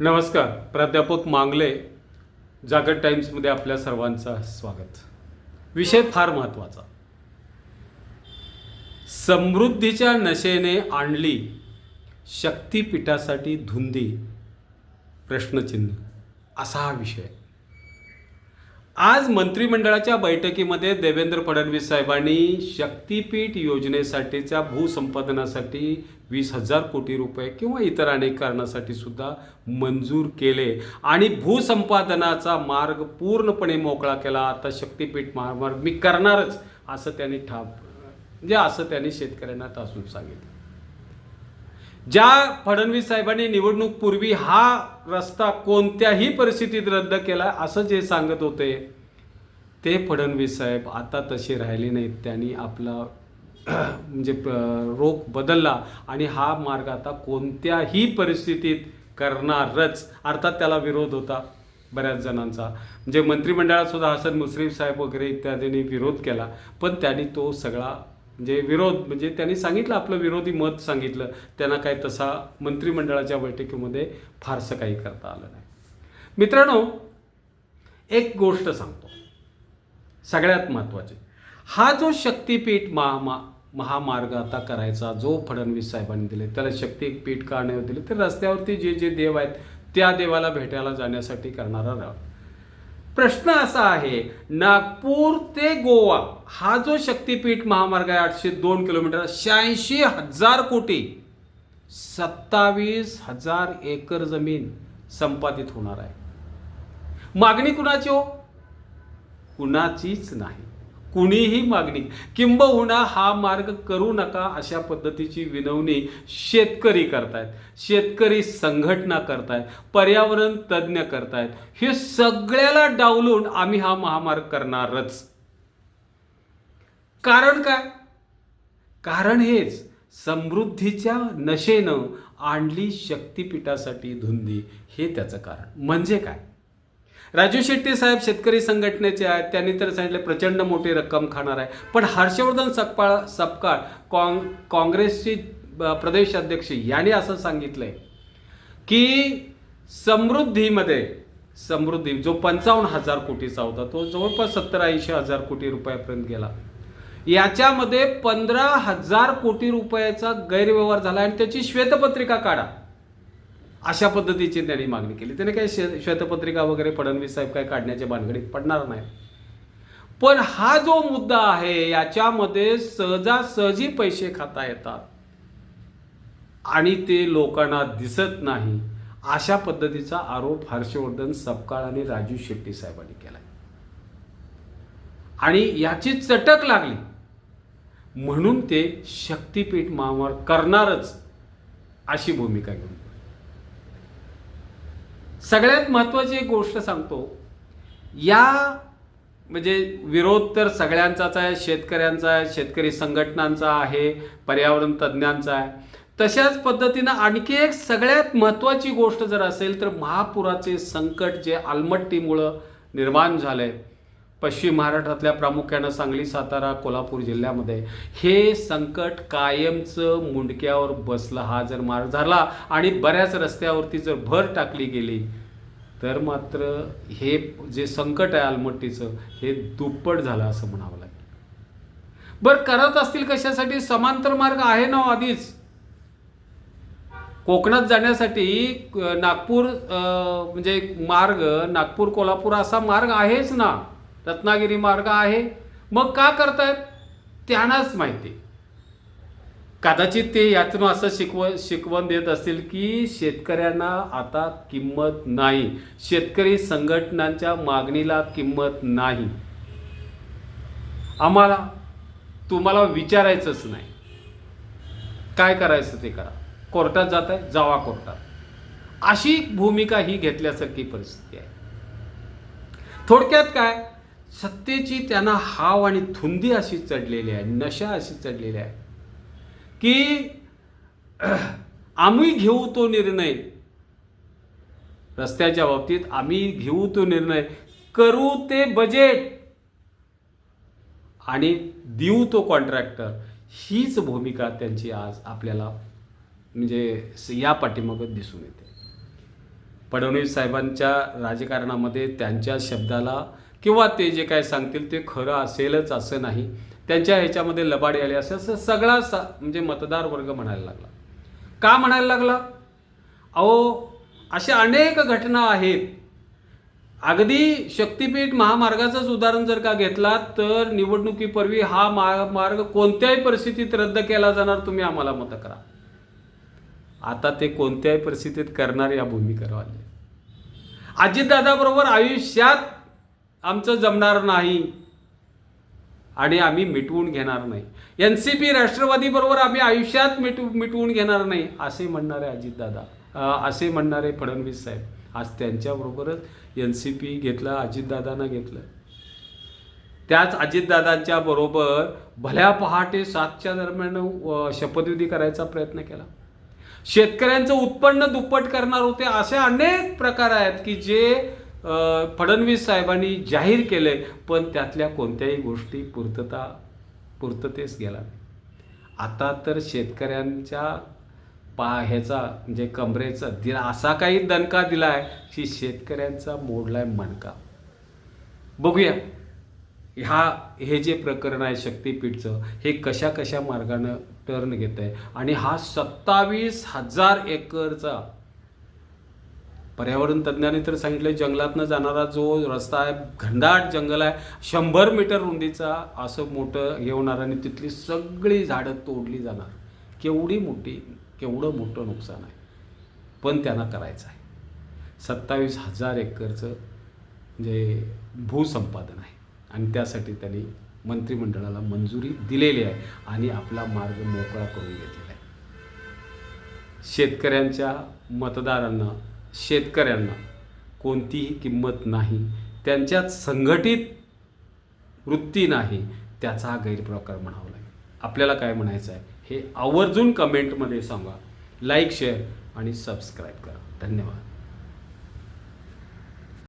नमस्कार प्राध्यापक मांगले जागत टाइम्समध्ये आपल्या सर्वांचं स्वागत. विषय फार महत्त्वाचा. समृद्धीच्या नशेने आणली शक्तीपीठासाठी धुंदी प्रश्नचिन्ह असा हा विषय. आज मंत्रिमंडळाच्या बैठकीमध्ये देवेंद्र फडणवीस साहेबांनी शक्तीपीठ योजनेसाठीच्या भूसंपादनासाठी वीस हजार कोटी रुपये किंवा इतर अनेक कारणासाठी सुद्धा मंजूर केले. आणि भूसंपादनाचा मार्ग पूर्णपणे मोकळा केला. आता शक्तीपीठ महामार्ग मी करणारच असं त्यांनी ठाप म्हणजे असं त्यांनी शेतकऱ्यांना तासून सांगितलं. ज्या फडणवीस साहेबांनी निवडणूकपूर्वी हा रस्ता कोणत्याही परिस्थितीत रद्द केला असं जे सांगत होते ते फडणवीस साहेब आता तसे राहिले नाहीत. त्यांनी आपला म्हणजे रोख बदलला आणि हा मार्ग आता कोणत्याही परिस्थितीत करणारच. अर्थात त्याला विरोध होता बऱ्याच जणांचा. म्हणजे मंत्रिमंडळात सुद्धा हसन मुश्रीफ साहेब वगैरे इत्यादींनी विरोध केला पण त्यांनी तो सगळा म्हणजे विरोध म्हणजे त्यांनी सांगितलं आपलं विरोधी मत सांगितलं. त्यांना काय तसा मंत्रिमंडळाच्या बैठकीमध्ये फारसं काही करता आलं नाही. मित्रांनो एक गोष्ट सांगतो. सगळ्यात महत्त्वाची. हा जो शक्तीपीठ महा महामार्ग आता करायचा जो फडणवीस साहेबांनी दिले त्याला शक्तीपीठ का नाही दिले तर रस्त्यावरती जे जे देव आहेत त्या देवाला भेटायला जाण्यासाठी करणारा राव. प्रश्न असा आहे नागपूर ते गोवा हा जो शक्तीपीठ महामार्ग आहे आठशे दोन किलोमीटर शहाऐंशी हजार कोटी सत्तावीस हजार एकर जमीन संपादित होणार आहे. मागणी कुणाची हो? कुणाचीच नाही. कुणीही मागणी. किंबहुना हा मार्ग करू नका अशा पद्धतीची विनवणी शेतकरी करतायत. शेतकरी संघटना करतायत. पर्यावरण तज्ज्ञ करतायत. हे सगळ्याला डावलून आम्ही हा महामार्ग करणारच. कारण काय? कारण हेच. समृद्धीच्या नशेनं आणली शक्तिपीठासाठी धुंदी. हे त्याचं कारण. म्हणजे काय? राजू शेट्टी साहेब शेतकरी संघटनेचे आहेत. त्यांनी तर सांगितले प्रचंड मोठी रक्कम खाणार आहे. पण हर्षवर्धन सकपाळ सपकाळ काँग काँग्रेसची प्रदेश अध्यक्ष यांनी असं सांगितलंय की समृद्धीमध्ये समृद्धी जो पंचावन्न हजार कोटीचा होता तो जवळपास सत्तर ऐंशी हजार कोटी रुपयापर्यंत गेला. याच्यामध्ये पंधरा हजार कोटी रुपयाचा गैरव्यवहार झाला आणि त्याची श्वेतपत्रिका काढा. अशा पद्धतीची त्यांनी मागणी केली. त्याने काही श्वे श्वेतपत्रिका वगैरे फडणवीस साहेब काय काढण्याच्या भानगडीत पडणार नाही. पण हा जो मुद्दा आहे याच्यामध्ये सहजासहजी पैसे खाता येतात. आणि ते लोकांना दिसत नाही. अशा पद्धतीचा आरोप हर्षवर्धन सपकाळ आणि राजू शेट्टी साहेबांनी केला आणि याची चटक लागली. म्हणून ते शक्तीपीठ महामार्ग करणारच अशी भूमिका घेऊन सगळ्यात महत्त्वाची एक गोष्ट सांगतो. या म्हणजे विरोध तर सगळ्यांचाच आहे शेतकऱ्यांचा आहे शेतकरी संघटनांचा आहे पर्यावरण तज्ज्ञांचा आहे. तशाच पद्धतीनं आणखी एक सगळ्यात महत्त्वाची गोष्ट जर असेल तर महापुराचे संकट जे आलमट्टीमुळं निर्माण झालं आहे पश्चिम महाराष्ट्रातल्या प्रामुख्यानं सांगली सातारा कोल्हापूर जिल्ह्यामध्ये. हे संकट कायमचं मुंडक्यावर बसलं हा जर मार्ग झाला आणि बऱ्याच रस्त्यावरती जर भर टाकली गेली तर मात्र हे जे संकट आहे आलमट्टीचं हे दुप्पट झालं असं म्हणावं लागेल. बरं करत असतील कशासाठी? समांतर मार्ग आहे ना हो आधीच. कोकणात जाण्यासाठी नागपूर म्हणजे मार्ग नागपूर कोल्हापूर असा मार्ग आहेच ना. रत्नागिरी मार्ग आहे. मग का करतायत? त्यांनाच माहिती. कदाचित ते यातून असं शिकव शिकवण देत असतील की शेतकऱ्यांना आता किंमत नाही. शेतकरी संघटनांच्या मागणीला किंमत नाही. आम्हाला तुम्हाला विचारायचंच नाही. काय करायचं ते करा. कोर्टात जात आहे जावा कोर्टात. अशी भूमिका ही घेतल्यासारखी परिस्थिती आहे. थोडक्यात काय? सत्तेची त्यांना हाव आणि थुंदी अशी चढलेली आहे नशा अशी चढलेली आहे. की आम्ही घेऊ तो निर्णय. रस्त्याच्या बाबतीत आम्ही घेऊ तो निर्णय. करू ते बजेट आणि देऊ तो कॉन्ट्रॅक्टर हीच भूमिका त्यांची आज आपल्याला म्हणजे या पाठीमागं दिसून येते. फडणवीस साहेबांच्या राजकारणामध्ये त्यांच्या शब्दाला किंवा ते जे काय सांगतील ते खरं असेलच असं नाही. त्यांच्या ह्याच्यामध्ये लबाडी आली असं असं सगळा सा म्हणजे मतदार वर्ग म्हणायला लागला. का म्हणायला लागला? अहो अशा अनेक घटना आहेत. अगदी शक्तीपीठ महामार्गाचंच उदाहरण जर का घेतलात तर निवडणुकीपूर्वी हा महामार्ग कोणत्याही परिस्थितीत रद्द केला जाणार तुम्ही आम्हाला मतं करा. आता ते कोणत्याही परिस्थितीत करणार या भूमिकेवर आले. अजितदादाबरोबर आयुष्यात आमचं जमणार नाही. आणि आम्ही मिटवून घेणार नाही. एन सी पी राष्ट्रवादीबरोबर आम्ही आयुष्यात मिटू मिटवून घेणार नाही असे म्हणणारे अजितदादा असे म्हणणारे फडणवीस साहेब. आज त्यांच्याबरोबरच एन सी पी घेतलं अजितदादांना घेतलं. त्याच अजितदादांच्या बरोबर भल्या पहाटे सातच्या दरम्यान शपथविधी करायचा प्रयत्न केला. शेतकऱ्यांचं उत्पन्न दुप्पट करणार होते असे अनेक प्रकार आहेत की जे फडणवीस साहेबांनी जाहीर केले पण त्यातल्या कोणत्याही गोष्टी पूर्तता पूर्ततेस गेला आता तर शेतकऱ्यांच्या पा ह्याचा म्हणजे कमरेचा दिला असा काही दणका दिला आहे की शेतकऱ्यांचा मोडला आहे मणका. बघूया ह्या हे जे प्रकरण आहे शक्तीपीठचं हे कशा कशा मार्गानं टर्न घेत आहे आणि हा सत्तावीस हजार एकरचा पर्यावरण तज्ज्ञाने तर सांगितलं जंगलातनं जाणारा जो रस्ता आहे घनदाट जंगल आहे शंभर मीटर रुंदीचा असं मोठं हे होणार आणि तिथली सगळी झाडं तोडली जाणार. केवढी मोठी केवढं मोठं नुकसान आहे. पण त्यांना करायचं आहे. सत्तावीस हजार एकरचं जे भूसंपादन आहे आणि त्यासाठी त्यांनी मंत्रिमंडळाला मंजुरी दिलेली आहे आणि आपला मार्ग मोकळा करून घेतलेला आहे. शेतकऱ्यांच्या मतदारांना शेतकऱ्यांना कोणतीही किंमत नाही त्यांच्यात संघटित वृत्ती नाही त्याचा हा गैरप्रकार म्हणावा लागेल. आपल्याला काय म्हणायचं आहे? हे आवर्जून कमेंटमध्ये सांगा. लाईक शेअर आणि सबस्क्राईब करा. धन्यवाद.